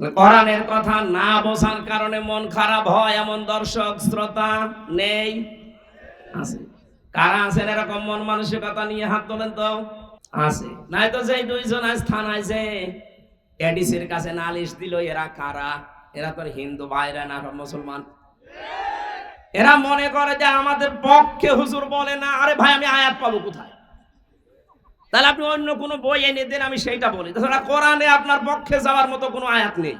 কোরআনের কথা না বোঝার কারণে মন খারাপ হয়, এমন দর্শক, শ্রোতা নেই। আছে। কারা আছেন এরকম মন মানসিকতা নিয়ে হাত তোলেন তো? আছে। নাই তো যেই দুইজন আজ থানায় যে এডিসির কাছে নালিশ দিল, এরা কারা? এরা তো হিন্দু ভাইরা না মুসলমান। এরা মনে করে যে আমাদের পক্ষে হুজুর বলে না, আরে ভাই, আমি আয়াত পাবো কোথায়? তাহলে আপনি অন্য কোনো বই এনে দেন, আমি সেইটা বলি। তাছাড়া কোরআনে আপনার পক্ষে যাওয়ার মতো কোনো আয়াত নেই।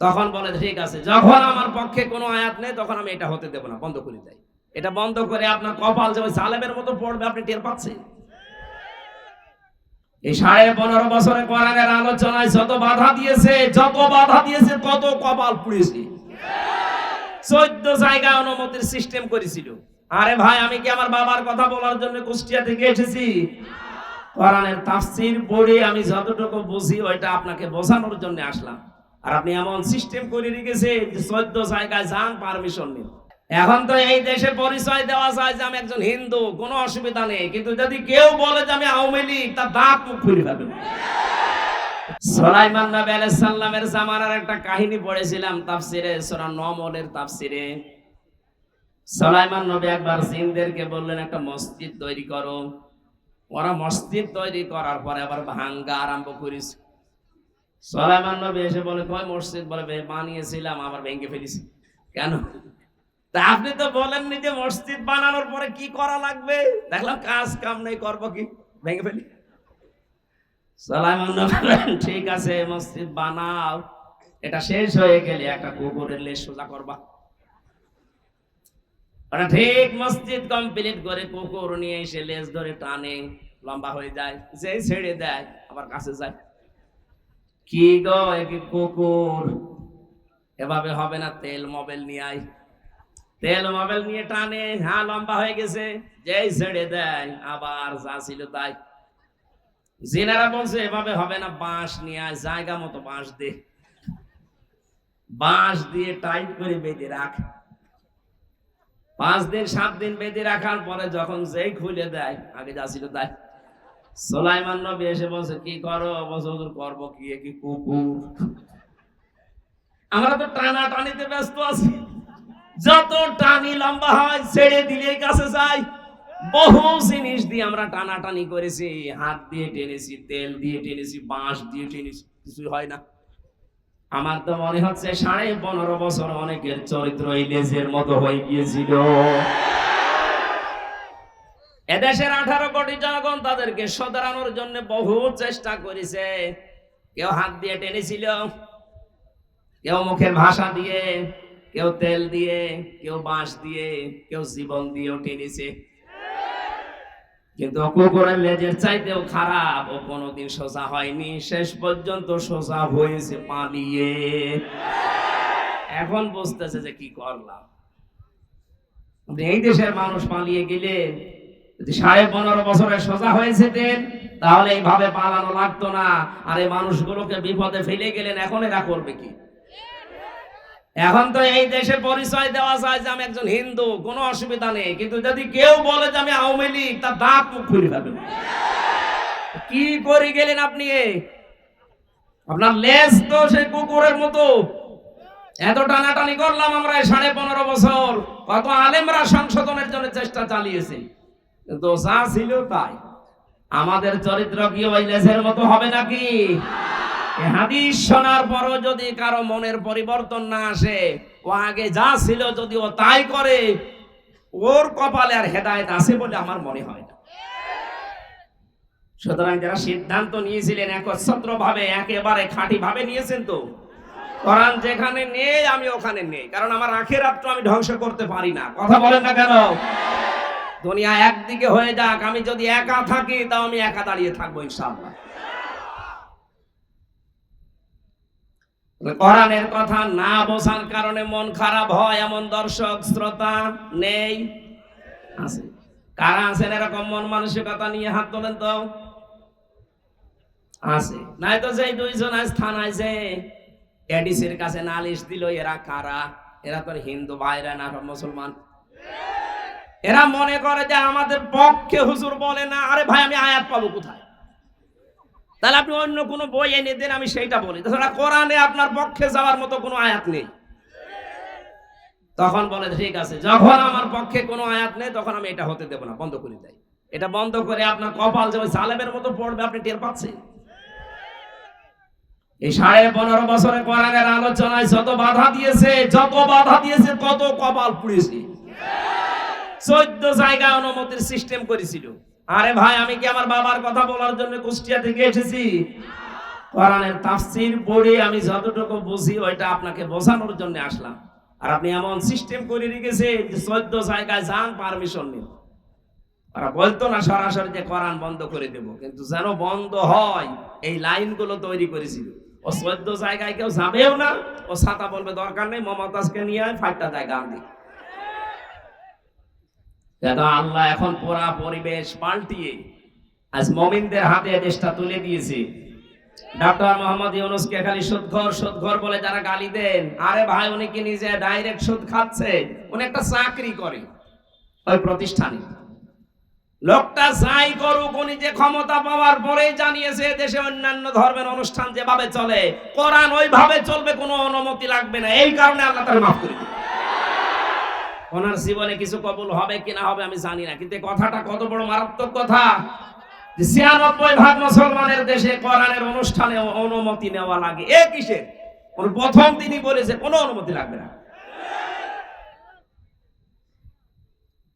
তখন বলে, ঠিক আছে, যখন আমার পক্ষে কোনো আয়াত নেই, তখন আমি এটা হতে দেবো না, বন্ধ করে দেয় এটা বন্ধ করে আপনার কপাল যে ওই জালেমের মতো পড়বে, আপনি টের পাচ্ছেন? এই সাড়ে পনেরো বছরে কোরআনের আলোচনায় যত বাধা দিয়েছে, যত বাধা দিয়েছে, তত কপাল পুড়েছে। চোদ্দ জায়গায় অনুমতির সিস্টেম করেছিল। আরে ভাই, আমি কি আমার বাবার কথা বলার জন্য কুষ্টিয়া থেকে এসেছি? কোরআনের তাফসির পড়ে আমি যতটুকু বুঝি, ওইটা আপনাকে বোঝানোর জন্য আসলাম। আর আপনি এমন সিস্টেম করে রেখেছেন যে চোদ্দ জায়গায় যান পারমিশন নিন। এখন তো এই দেশে পরিচয় দেওয়া যায় যে আমি একজন হিন্দু, কোনো অসুবিধা নেই। কিন্তু যদি কেউ বলে যে আমি আওয়ামী লীগ, তার দাঁত মুখ খুলে ফেলবে। সোলাইমান নবী আলাইহিস সালামের জামানার একটা কাহিনী পড়েছিলাম তাফসিরে, সূরা নমলের তাফসিরে। সোলাইমান নবী একবার জিনদেরকে বললেন, একটা মসজিদ তৈরি করো। ওরা মসজিদ তৈরি করার পরে আবার ভাঙ্গা আরম্ভ করিস সোলাইমান নবী এসে বলে কয় মসজিদ? বলে বানিয়েছিলাম, আবার ভেঙে ফেলিস কেন? তা আপনি তো বলেননি যে মসজিদ বানানোর পরে কি করা লাগবে? দেখলাম কাজ কাম নেই, করব কি? ভেঙে ফেলি। সালাইমান ঠিক আছে, মসজিদ বানাও। এটা শেষ হয়ে গেলে একটা কুকুরের লেজ সোজা করবা। ঠিক মসজিদ কমপ্লিট করে কুকুর নিয়ে এসে লেজ ধরে টানে, লম্বা হয়ে যায়, যে ছেড়ে দেয়, আবার কাছে যায়। কি গো কুকুর? এভাবে হবে না, তেল মোবাইল নিয়ে আয়। তেল মোবাইল নিয়ে টানে হ্যাঁ লম্বা হয়ে গেছে, যেই ছেড়ে দেয়, আবার যা ছিল তাই। জিনারা বলছে, এভাবে হবে না, বাঁশ নিয়ে আয়, জায়গা মতো বাঁশ দে। বাঁশ দিয়ে টাইট করে বেঁধে রাখ। পাঁচ দিন, সাত দিন বেঁধে রাখার পরে যখন যেই খুলে দেয়, আগে যা ছিল তাই। সোলাইমান নবী এসে বলছে, কি করো? বলছে, হুজুর, করব কি? কি কুকুর? আমরা তো টানা টানিতে ব্যস্ত আছি। যত টানি লম্বা হয়, ছেড়ে দিলে কাছে যাই। বহু জিনিস দিয়ে আমরা টানাটানি করেছি। হাত দিয়ে টেনেছি, তেল দিয়ে টেনেছি, বাঁশ দিয়ে টেনেছি, কিছুই হয় না। আমার তো মনে হচ্ছে সাড়ে পনেরো বছর অনেকের চরিত্র এই লেজের মতো হয়ে গিয়েছিল। এদেশের আঠারো কোটি জনগণ তাদেরকে সদরানোর জন্য বহু চেষ্টা করেছে। কেউ হাত দিয়ে টেনেছিল, কেউ মুখের ভাষা দিয়ে, কেউ তেল দিয়ে, কেউ বাঁশ দিয়ে, কেউ জীবন দিয়েও টেনেছে। কিন্তু কুকুরের লেজের চাইতেও খারাপ ও কোনোদিন সোজা হয়নি। শেষ পর্যন্ত সোজা হয়েছে পালিয়ে। এখন বুঝতেছে যে কি করলাম। এই দেশের মানুষ পালিয়ে গেলে যদি সাড়ে পনেরো বছরে সোজা হয়েছে দেন, তাহলে এইভাবে পালানো লাগতো না। আর এই মানুষগুলোকে বিপদে ফেলে গেলেন, এখন এরা করবে কি? এখন তো এই দেশে পরিচয় দেওয়া যায় যে আমি একজন হিন্দু, কোনো অসুবিধা নেই। কিন্তু যদি কেউ বলে যে আমি আওয়ামী লীগ, তার দাঁত মুখ খুলে ফেলবে। কি করে গেলেন আপনি? আপনার লেজ তো সেই কুকুরের মতো। এত টানাটানি করলাম আমরা সাড়ে পনেরো বছর। কত আলেমরা সংশোধনের জন্য চেষ্টা চালিয়েছে। কিন্তু যা ছিল তাই। আমাদের চরিত্র কি ওই লেজের মতো হবে নাকি? হাদিস শোনার পরও যদি কারও মনের পরিবর্তন না আসে, ও আগে যা ছিল তাই করে, ওর কপালে আর হেদায়েত আছে বলে আমার মনে হয় না। সুতরাং যারা সিদ্ধান্ত নিয়েছিলেন একচ্ছত্র ভাবে একেবারে খাঁটি ভাবে নিয়েছেন তো? কোরআন যেখানে নেই, আমি ওখানে নেই। কারণ আমার আখের তো আমি ধ্বংস করতে পারি না। কথা বলেন না কেন? দুনিয়া একদিকে হয়ে যাক, আমি যদি একা থাকি, তাও আমি একা দাঁড়িয়ে থাকব কোরআনের কথা না বোঝার কারণে মন খারাপ হয়, এমন দর্শক, শ্রোতা নেই? আছে। কারা আছেন এরকম মন মানসিকতা নিয়ে হাত তোলেন তো? আছে। নাই তো যেই দুইজন আজ থানায় যে এডিসির কাছে নালিশ দিল, এরা কারা? এরা তো হিন্দু ভাইরা না মুসলমান। এরা মনে করে যে আমাদের পক্ষে হুজুর বলে না, আরে ভাই, আমি আয়াত পাবো কোথায়? তাহলে আপনি অন্য কোনো বই এনে দেন, আমি সেইটা বলি। তাছাড়া কোরআনে আপনার পক্ষে যাওয়ার মতো কোনো আয়াত নেই। তখন বলে, ঠিক আছে, যখন আমার পক্ষে কোনো আয়াত নেই, তখন আমি এটা হতে দেবো না, বন্ধ করে দেয়। এটা বন্ধ করে আপনার কপাল যে ওই সালেমের মতো পড়বে, আপনি টের পাচ্ছেন? এই সাড়ে পনেরো বছরে কোরআনের আলোচনায় যত বাধা দিয়েছে, যত বাধা দিয়েছে, তত কপাল পুড়েছে। চোদ্দ জায়গায় অনুমতির সিস্টেম করেছিল। আরে ভাই, আমি কি আমার বাবার কথা বলার জন্য কুষ্টিয়া থেকে এসেছি? কোরআনের তাফসির পড়ে আমি যতটুকু বুঝি, ওইটা আপনাকে বোঝানোর জন্য আসলাম। আর আপনি এমন সিস্টেম করে রেখেছে যে চোদ্দ জায়গায় যান পারমিশন নিন। ওরা বলতো না, সরাসরি যে কোরআন বন্ধ করে দেব, কিন্তু যেন বন্ধ হয়, এই লাইনগুলো তৈরি করেছিল। ও চোদ্দ জায়গায় কেউ যাবেও না, ও ছাতা বলবে, দরকার নেই মমতাজকে নিয়ে ফাইটটা জায়গা আনবে দাদা আল্লাহ এখন পুরা পরিবেশ পাল্টিয়ে আজ মমিনদের হাতে দেশটা তুলে দিয়েছে। ডক্টর মোহাম্মদ ইউনুসকে খালি সুদঘর সুদঘর বলে যারা গালি দেন, আরে ভাই নিজে ডাইরেক্ট সুদ খাচ্ছে? উনি একটা চাকরি করে ওই প্রতিষ্ঠানে। লোকটা যাই করুক, উনি যে ক্ষমতা পাওয়ার পরেই জানিয়েছে দেশে অন্যান্য ধর্মের অনুষ্ঠান যেভাবে চলে, কোরআন ওইভাবে চলবে, কোনো অনুমতি লাগবে না। এই কারণে আল্লাহ তার মাফ করে দিবে ওনার জীবনে কিছু কবুল হবে কি না হবে আমি জানি না। কিন্তু কথাটা কত বড় মারাত্মক কথা। ছিয়ানব্বই ভাগ মুসলমানের দেশে কোরআনের অনুষ্ঠানে অনুমতি নেওয়া লাগে। এ কিসের? প্রথম তিনি বলেছে, কোনো অনুমতি লাগবে না।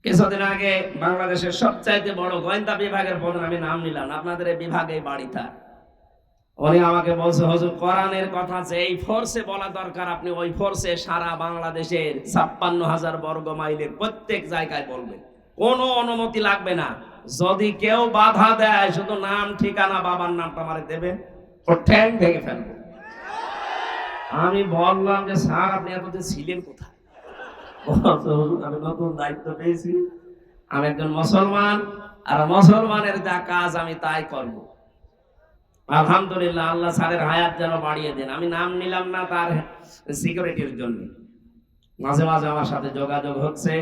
কিছুদিন আগে বাংলাদেশের সবচাইতে বড় গোয়েন্দা বিভাগের প্রধান আমি নাম নিলাম আপনাদের এই বিভাগে বাড়ি তার উনি আমাকে বলছে, হজুর, কোরআনের কথা আছে এই ফোর্সে বলা দরকার, আপনি ওই ফোর্সে সারা বাংলাদেশের ছাপ্পান্ন হাজার বর্গ মাইলের প্রত্যেক জায়গায় বলবেন। কোনো অনুমতি লাগবে না। যদি কেউ বাধা দেয়, শুধু নাম, ঠিকানা, বাবার নামটা আমারে দেবে ঠ্যাং ভেঙে ফেলব। আমি বললাম যে, স্যার, আপনি এতদিন ছিলেন কোথায়? আমি নতুন দায়িত্ব পেয়েছি। আমি একজন মুসলমান, আর মুসলমানের যা কাজ আমি তাই করব। আলহামদুলিল্লাহ, আল্লাহ স্যারের হায়াত যেন বাড়িয়ে দেন। আমি নাম নিলাম না তার সিকিউরিটির জন্য। মাঝে মাঝে আমার সাথে যোগাযোগ হচ্ছে।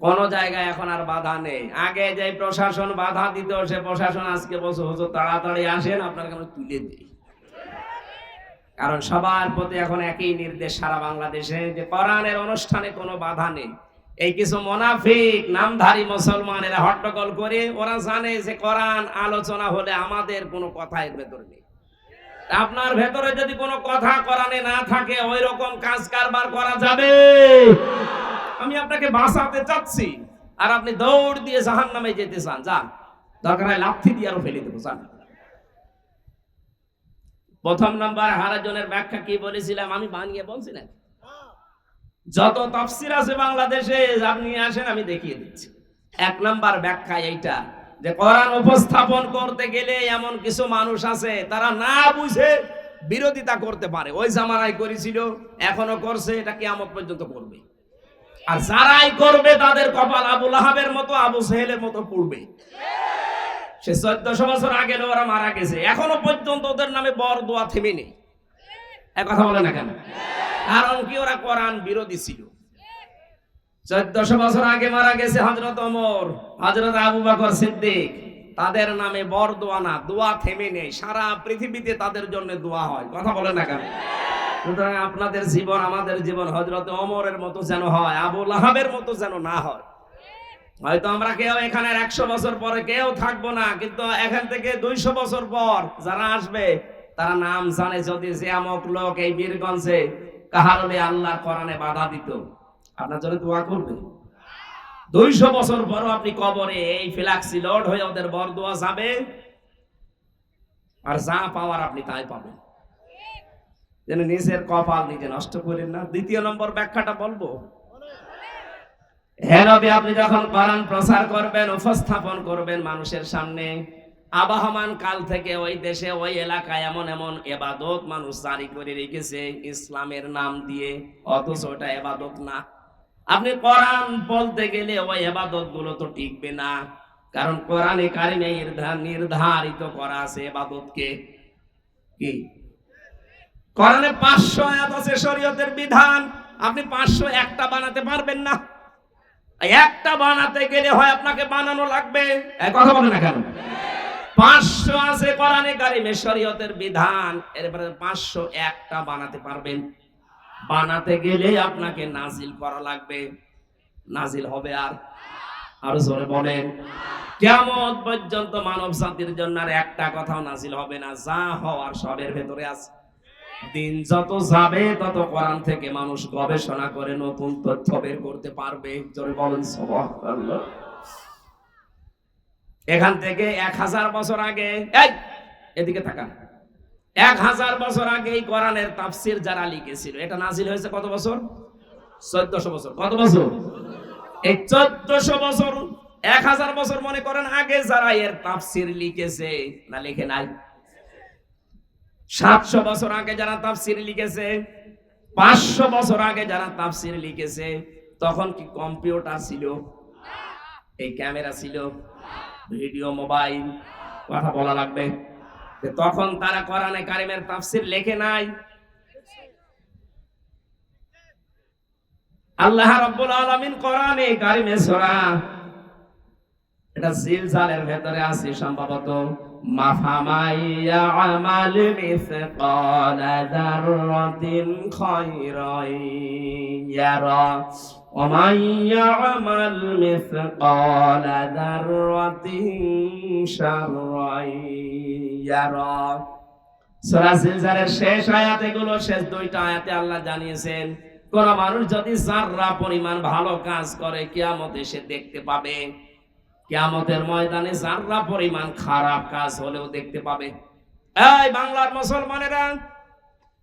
কোন জায়গায় এখন আর বাধা নেই। আগে যে প্রশাসন বাধা দিত, সে প্রশাসন আজকে বসে হুজুর, তাড়াতাড়ি আসেন আপনার কেন তুলে দিই। কারণ সবার প্রতি এখন একই নির্দেশ সারা বাংলাদেশে, যে কোরআনের অনুষ্ঠানে কোনো বাধা নেই। এই কিছু মোনাফিক, নামধারী মুসলমানেরা হট্টগোল করে, ওরা জানে যে কোরআন আলোচনা হলে আমাদের কোনো কথা এর ভেতরে নেই। আপনার ভেতরে যদি কোনো কথা কোরআনে না থাকে ওই রকম কাজ কারবার করা যাবে। আমি আপনাকে বাঁচাতে চাচ্ছি। আর আপনি দৌড় দিয়ে জাহান নামে যেতে চান, যান। দরকার হয় লাথি দিয়ে আরও ফেলে দেবো, যান। প্রথম নাম্বার হারাজনের ব্যাখ্যা কি বলেছিলাম? আমি বানিয়ে বলছি না যত তফসির আছে বাংলাদেশে, আপনি আসেন, আমি দেখিয়ে দিচ্ছি। এক নাম্বার ব্যাখ্যা এইটা, যে কোরআন উপস্থাপন করতে গেলে এমন কিছু মানুষ আছে, তারা না বুঝে বিরোধিতা করতে পারে। ওই জামানায় করেছিল, এখনও করছে, এটা কিয়ামত পর্যন্ত করবে। আর যারাই করবে, তাদের কপাল আবুল আহাবের মতো, আবু সেহেলের মতো পড়বে। সে চোদ্দশো বছর আগে ওরা মারা গেছে। এখনও পর্যন্ত ওদের নামে বর দোয়া থেমে নেই। কথা বলে না কেন? কারণ কি ওরা কোরআন বিরোধী ছিল? চোদ্দশো বছর আগে মারা গেছে হজরত ওমর হজরত আবু বকর সিদ্দিক। তাদের নামে বর দোয়া না, দোয়া থেমে নেই। সারা পৃথিবীতে তাদের জন্য দোয়া হয়। কথা বলে না কেন? সুতরাং আপনাদের জীবন, আমাদের জীবন হজরত ওমরের মতো যেন হয়, আবু লাহাবের মতো যেন না হয়। হয়তো আমরা কেউ এখানে একশো বছর পরে কেউ থাকব না, কিন্তু এখান থেকে দুইশো বছর পর যারা আসবে, তারা নাম জানে যদি যে আমক লোক এই বীরগঞ্জে কাহারবে আল্লাহ কোরআনে বাধা দিত? আপনার জন্য দোয়া করবে। দুইশো বছর পরও আপনি কবরে এই ফিলাক্সি লোড হয়ে ওদের বর দোয়া যাবে। আর যা পাওয়ার আপনি তাই পাবেন। যেন নিজের কপাল নিজে নষ্ট করেন না। দ্বিতীয় নম্বর ব্যাখ্যাটা বলব। হ্যাঁ নবী আপনি যখন কোরআন প্রচার করবেন, উপস্থাপন করবেন মানুষের সামনে আবাহমান কাল থেকে ওই দেশে, ওই এলাকায় এমন এমন এবাদত মানুষ জারি করে রেখেছে ইসলামের নাম দিয়ে, অথচ ওটা এবাদত না। আপনি কোরআন বলতে গেলে ওই এবাদতগুলো তো টিকবে না, কারণ কোরআনে কারিমে নির্ধারিত করা আছে এবাদতকে। কি? কোরআনে পাঁচশো আয়াত আছে শরীয়তের বিধান, আপনি পাঁচশো একটা বানাতে পারবেন না। একটা বানাতে গেলে হয় আপনাকে বানানো লাগবে। কথা বলে না কেন? পাঁচশো আছে কোরআনে কারিমে শরীয়তের বিধান। এরপরে পাঁচশো একটা বানাতে পারবেন। বানাতে গেলে আপনাকে নাজিল করা লাগবে। নাজিল হবে আর? আরও জোরে বলেন। কেমন পর্যন্ত মানব জাতির জন্য আর একটা কথাও নাজিল হবে না। যা হওয়ার সবের ভেতরে আছে। দিন যত যাবে, তত কোরআন থেকে মানুষ গবেষণা করে নতুন তথ্য বের করতে পারবে। জোরে বলেন, সুবহানাল্লাহ। এখান থেকে এক হাজার বছর আগে এদিকে তাকান। এক হাজার বছর আগে এই কোরআনের তাফসির যারা লিখেছিল, এটা নাজিল হয়েছে কত বছর? চোদ্দশো বছর। কত বছর? এই চোদ্দশো বছর, এক হাজার বছর মনে করেন আগে যারা এর তাফসির লিখেছে, না লিখে নাই। সাতশো বছর আগে যারা তাফসির লিখেছে, পাঁচশো বছর আগে যারা তাফসির লিখেছে, তখন কি কম্পিউটার ছিল? এই ক্যামেরা ছিল? ভিডিও, মোবাইল, কথা বলা লাগবে। তখন তারা কোরআনে কারিমের তাফসির লেখে নাই। আল্লাহ রাব্বুল আলামিন কোরআনে কারিমে সূরা, এটা জিলজালের ভেতরে আছে সম্ভবত মাফামাইয়া আমাল মিসকালা যাররাতিন খায়রান ইয়ারা। ومن يعمل مثقال ذرة شرا يرى সূরা জিলজালের শেষ আয়াত এগুলো শেষ দুইটা আয়াতে আল্লাহ জানিয়েছেন কোন মানুষ যদি যাররা পরিমাণ ভালো কাজ করে কিয়ামতে সে দেখতে পাবে কিয়ামতের ময়দানে যাররা পরিমাণ খারাপ কাজ হলেও দেখতে পাবে এই বাংলার মুসলমানেরা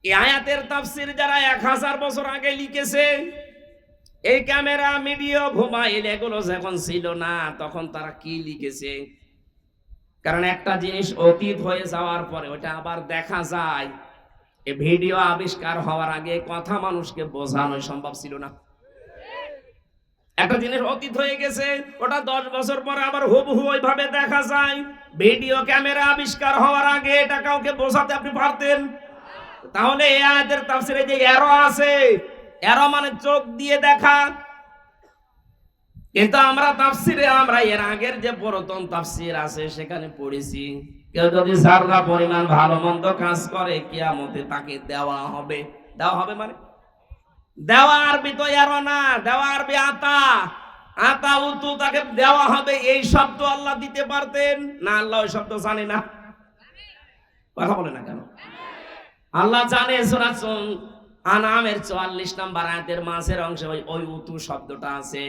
এই আয়াতের তাফসির যারা এক হাজার বছর আগে লিখেছে এই ক্যামেরা মিডিয়া মোবাইল এগুলো যখন ছিল না, তখন তারা কি লিখেছে? কারণ একটা জিনিস অতীত হয়ে যাওয়ার পরে ওটা আবার দেখা যায়। এই ভিডিও আবিষ্কার হওয়ার আগে কথা মানুষকে বোঝানো সম্ভব ছিল না। একটা জিনিস অতীত হয়ে গেছে, ওটা দশ বছর পরে আবার হুবহু ওইভাবে দেখা যায়। ভিডিও ক্যামেরা আবিষ্কার হওয়ার আগে এটা কাউকে বোঝাতে আপনি পারতেন? তাহলে এই আয়াতের তাফসিরে যে এরো আছে এরো মানে চোখ দিয়ে দেখা। কিন্তু আমরা তাফসিরে, আমরা এর আগের যে পুরাতন তাফসির আছে, সেখানে পড়েছি। কেউ যদি সাররা পরিমাণ ভালো মন্দ কাজ করে, কিয়ামতে তাকে দেওয়া হবে। দেওয়া হবে মানে? দেওয়া আরবি তো এরো না, দেওয়া আরবি আতা। আতা উতু তাকে দেওয়া হবে, এই শব্দ আল্লাহ দিতে পারতেন। না, আল্লাহ ওই শব্দ জানে না। কথা বলে না কেন? আল্লাহ জানে সূরা আনামের 44 নাম্বার আয়াতের মাঝের অংশে ওই ওই উতু শব্দটা আছে।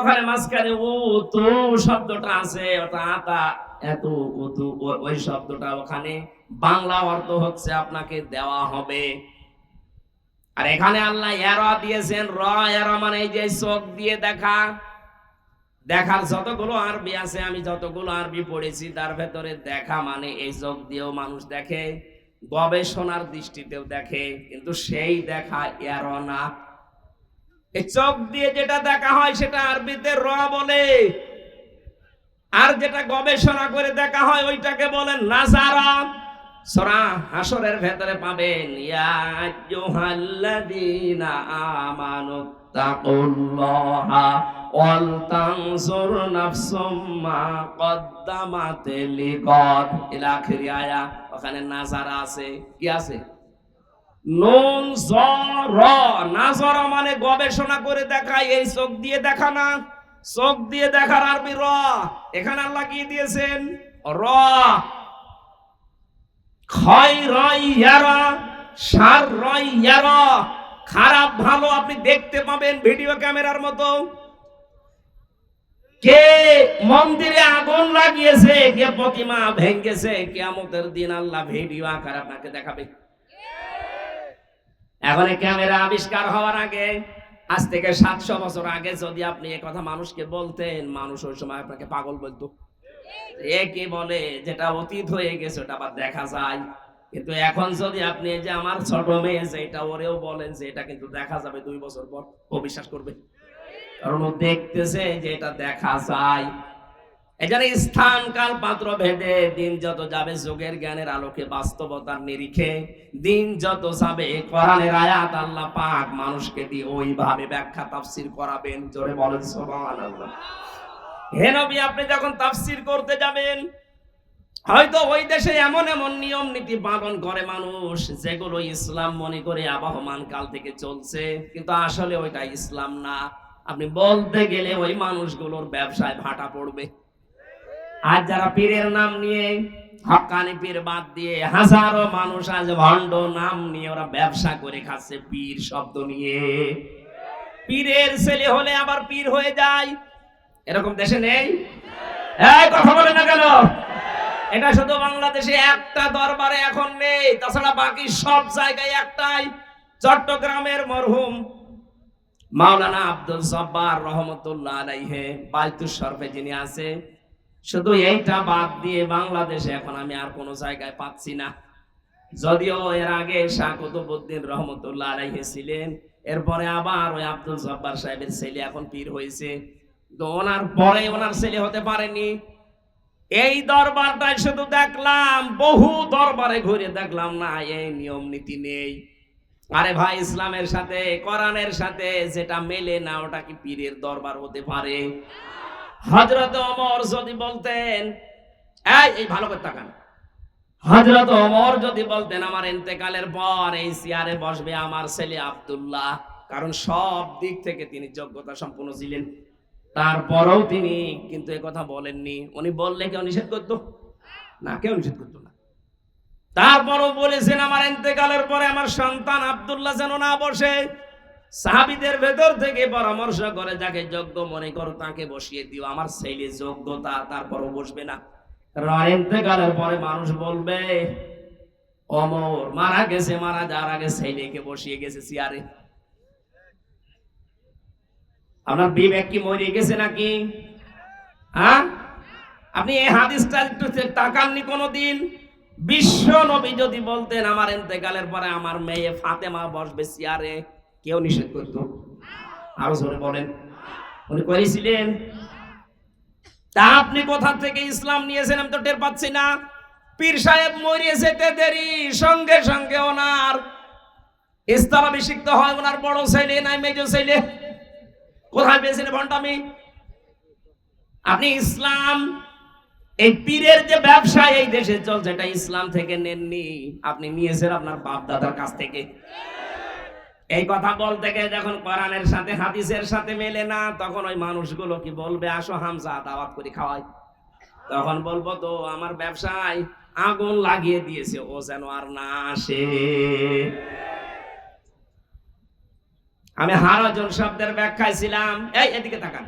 ওখানে মাঝখানে উতু শব্দটা আছে, ওটা আতা, এত, উতু ওই শব্দটা ওখানে বাংলা অর্থ হচ্ছে আপনাকে দেওয়া হবে। আর এখানে আল্লাহ এরা দিয়েছেন, র এরা মানে এই যে চোখ দিয়ে দেখা। দেখার যতগুলো আরবি আছে, আমি যতগুলো আরবি পড়েছি, তার ভেতরে দেখা মানে এই চোখ দিয়েও মানুষ দেখে, গবেষণার দৃষ্টিতেও দেখে, কিন্তু সেই দেখা এর না। এই চোখ দিয়ে যেটা দেখা হয়, সেটা আরবিতে র বলে। আর যেটা গবেষণা করে দেখা হয়, ওইটাকে বলেন নাজারা। সরা হাসরের ভেতরে পাবেন ওখানে নাজারা আছে। কি আছে? নুন নাজর মানে গবেষণা করে দেখা এই চোখ দিয়ে দেখা না। চোখ দিয়ে দেখার আরবি র। এখানে আল্লাহ কি দিয়েছেন? র। খারাপ, ভালো আপনি দেখতে পাবেন ভিডিও ক্যামেরার মতো। কে মন্দিরে আগুন লাগিয়েছে, কে প্রতিমা ভেঙ্গেছে, কেয়ামতের দিন আল্লাহ ভিডিও আকার আপনাকে দেখাবে। এখন ক্যামেরা আবিষ্কার হওয়ার আগে, আজ থেকে সাতশো বছর আগে যদি আপনি কথা মানুষকে বলতেন, মানুষ ওই সময় আপনাকে পাগল বলতো। এ কি বলে? যেটা অতীত হয়ে গেছে, ওটা আবার দেখা যায়। কিন্তু এখন যদি আপনি যে আমার ছোট মেয়ে, যেটা ওরেও বলেন যে এটা কিন্তু দেখা যাবে দুই বছর পর, ও বিশ্বাস করবে। কারণ ও দেখতেছে যে এটা দেখা যায়। জন্য স্থান, কাল, পাত্র, ভেদে দিন যত যাবে যোগের জ্ঞানের আলোকে, বাস্তবতার নিরিখে দিন যত যাবে কোরআনের আয়াত আল্লাহ পাক মানুষকে দিয়ে ওইভাবে ব্যাখ্যা, তাফসির করাবেন। জোরে বলেন, সুবহানাল্লাহ। হে নবী, আপনি যখন তাফসির করতে যাবেন, হয়তো ওই দেশে এমন এমন নিয়ম নীতি পালন করে মানুষ যেগুলো ইসলাম মনে করে আবহমান কাল থেকে চলছে, কিন্তু আসলে ওইটা ইসলাম না। আপনি বলতে গেলে ওই মানুষগুলোর ব্যবসায় ভাটা পড়বে। আর যারা পীরের নাম নিয়ে হকানি পীর বাদ দিয়ে হাজারো মানুষ আজ ভণ্ড নাম নিয়ে ওরা ব্যবসা করে খাচ্ছে পীর শব্দ নিয়ে। পীরের ছেলে হলে আবার পীর হয়ে যায়। এরকম দেশে নেই? কথা বলে না কেন? এটা শুধু বাংলাদেশে, একটা দরবারে এখন নেই। তাছাড়া বাকি সব জায়গায় একটাই, চট্টগ্রামের মরহুম মাওলানা আব্দুল জব্বার রহমতুল্লাহ আলাইহে বাইতুর শরফে যিনি আছে। শুধু এইটা বাদ দিয়ে বাংলাদেশে এখন আমি আর কোনো জায়গায় পাচ্ছি না। যদিও এর আগে শাহ কুতুবুদ্দিন রহমতুল্লাহ আলাইহে ছিলেন, এরপরে আবার ওই আব্দুল জব্বার সাহেবের ছেলে এখন পীর হয়েছে। ওনার পরে ওনার ছেলে হতে পারেনি। এই দরবারটাই শুধু দেখলাম, বহু দরবারে ঘুরে দেখলাম না, এই নিয়ম নীতি নেই। আরে ভাই, ইসলামের সাথে, কোরআনের সাথে যেটা মেলে না, ওটা কি পীরের দরবার হতে পারে? হযরত ওমর যদি বলতেন, এই এই ভালো করে তাকান। হযরত ওমর যদি বলতেন, আমার ইন্তেকালের পর এই চেয়ারে বসবে আমার ছেলে আব্দুল্লাহ। কারণ সব দিক থেকে তিনি যোগ্যতা সম্পন্ন ছিলেন। তারপরেও তিনি কিন্তু কথা বলেননি। উনি বললে কেউ নিষেধ করতো? না, কেউ নিষেধ করতো না। তারপরও বলেছেন, আমার ইন্তেকালের পরে আমার সন্তান আব্দুল্লাহ যেন না বসে, সাহাবিদের ভেতর থেকে পরামর্শ করে, যাকে যোগ্য মনে করো তাকে বসিয়ে দিও। আমার ছেলে যোগ্যতা তারপরও বসবে না। কারণ আমার পরে মানুষ বলবে, অমর, মারা গেছে, মারা যাওয়ার আগে ছেলেকে বসিয়ে গেছে চেয়ারে। আপনার বিবেক কি মরে গেছে নাকি? হ্যাঁ? আপনি এই হাদিসটা একটু তাকাননি কোনোদিন? বিশ্ব নবী যদি বলতেন, আমার ইন্তেকালের পরে আমার মেয়ে ফাতেমা বসবে চেয়ারে কেউ নিষেধ করত? আরও জোরে বলেন। উনি করেছিলেন? তা আপনি কোথা থেকে ইসলাম নিয়েছেন আমি তো টের পাচ্ছি না। পীর সাহেব মরিয়ে যেতে দেরি, সঙ্গে সঙ্গে ওনার স্থলাভিষিক্ত হয়, ওনার বড় ছেলে নাই, মেজ ছেলে। কোথায় পেয়েছেন ভণ্ডামি আপনি ইসলাম, এই পীরের যে ব্যবসা এই দেশে চলছে, এটা ইসলাম থেকে নেননি। আপনি নিয়েছেন আপনার বাপ দাদার কাছ থেকে। এই কথা বলতে গিয়ে যখন কোরআনের সাথে, হাদিসের সাথে মেলে না, তখন ওই মানুষগুলো কি বলবে? আসো হামজা, দাওয়াত করে, খাওয়াই। তখন বলব, তো আমার ব্যবসায় আগুন লাগিয়ে দিয়েছে, ও যেন আর না আসে। আমি হারাজন শব্দের ব্যাখ্যায় ছিলাম। এই, এদিকে তাকান।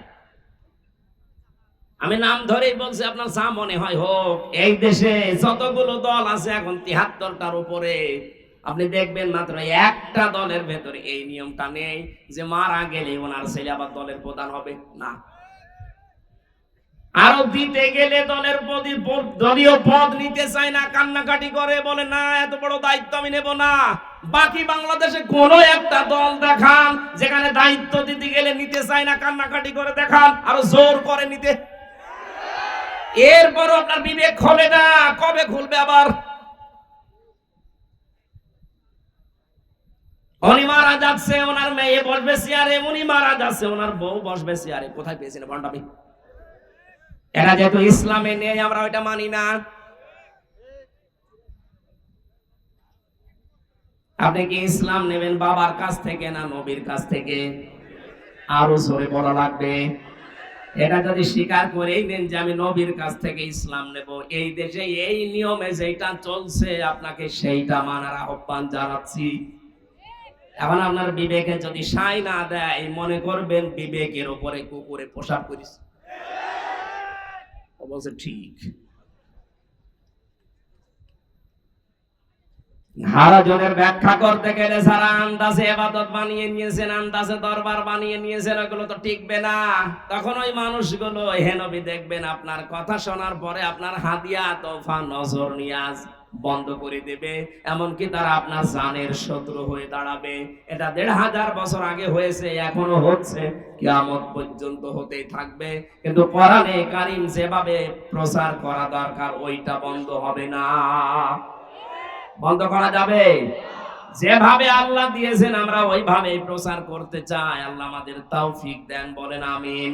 আমি নাম ধরেই বলছি, আপনার যা মনে হয় হোক, এই দেশে যতগুলো দল আছে এখন তিহাত্তরটার উপরে, আপনি দেখবেন মাত্র একটা দলের ভেতরে এই নিয়মটা নেই যে মারা গেলে ওনার ছেলে আবার দলের প্রধান হবে। না। আরও দিতে গেলে দলের প্রতি দলীয় পদ নিতে চায় না, কান্নাকাটি করে, বলে, না, এত বড় দায়িত্ব আমি নেব না। বাকি বাংলাদেশে কোন একটা দল দেখান, যেখানে দায়িত্ব দিতে গেলে নিতে চায় না, কান্নাকাটি করে দেখান, আরও জোর করে নিতে। এরপরও আপনার বিবেক খোলে না, কবে খুলবে আবার? উনি মারা যাচ্ছে, ওনার মেয়ে বসবে চেয়ারে, উনি মারা যাচ্ছে, ওনার বউ বসবে চেয়ারে। কোথায় পেয়েছেন ভণ্ডামি এরা যেহেতু ইসলামে নেই, আমরা ওইটা মানি না। আপনি কি ইসলাম নেবেন বাবার কাছ থেকে না নবীর কাছ থেকে? আরও জোরে বলা লাগবে। এটা যদি স্বীকার করেই নেন যে আমি নবীর কাছ থেকে ইসলাম নেব, এই দেশে এই নিয়মে যেটা চলছে, আপনাকে সেইটা মানার আহ্বান জানাচ্ছি। এখন আপনার বিবেকে যদি সাই না দেয়, মনে করবেন বিবেকের উপরে কুকুরে পোশাক করিস বলছে, ঠিক। হারাজনের ব্যাখ্যা করতে গেলে সারা আন্দাজে এবাদত বানিয়ে নিয়েছেন, আন্দাজে দরবার বানিয়ে নিয়েছেন, ওগুলো তো টিকবে না। তখন ওই মানুষগুলো হেনবি দেখবেন আপনার কথা শোনার পরে আপনার হাদিয়া তোফা, নজর নিয়াজ বন্ধ করে দেবে। এমনকি তারা আপনার জানের শত্রু হয়ে দাঁড়াবে। এটা দেড় হাজার বছর আগে হয়েছে, এখনও হচ্ছে, কিয়ামত পর্যন্ত হতেই থাকবে। কিন্তু কারিম যেভাবে প্রচার করা দরকার, ওইটা বন্ধ হবে না। বন্ধ করা যাবে? যেভাবে আল্লাহ দিয়েছেন, আমরা ওইভাবে প্রচার করতে চাই। আল্লাহ আমাদের তৌফিক দেন, বলেন আমিন।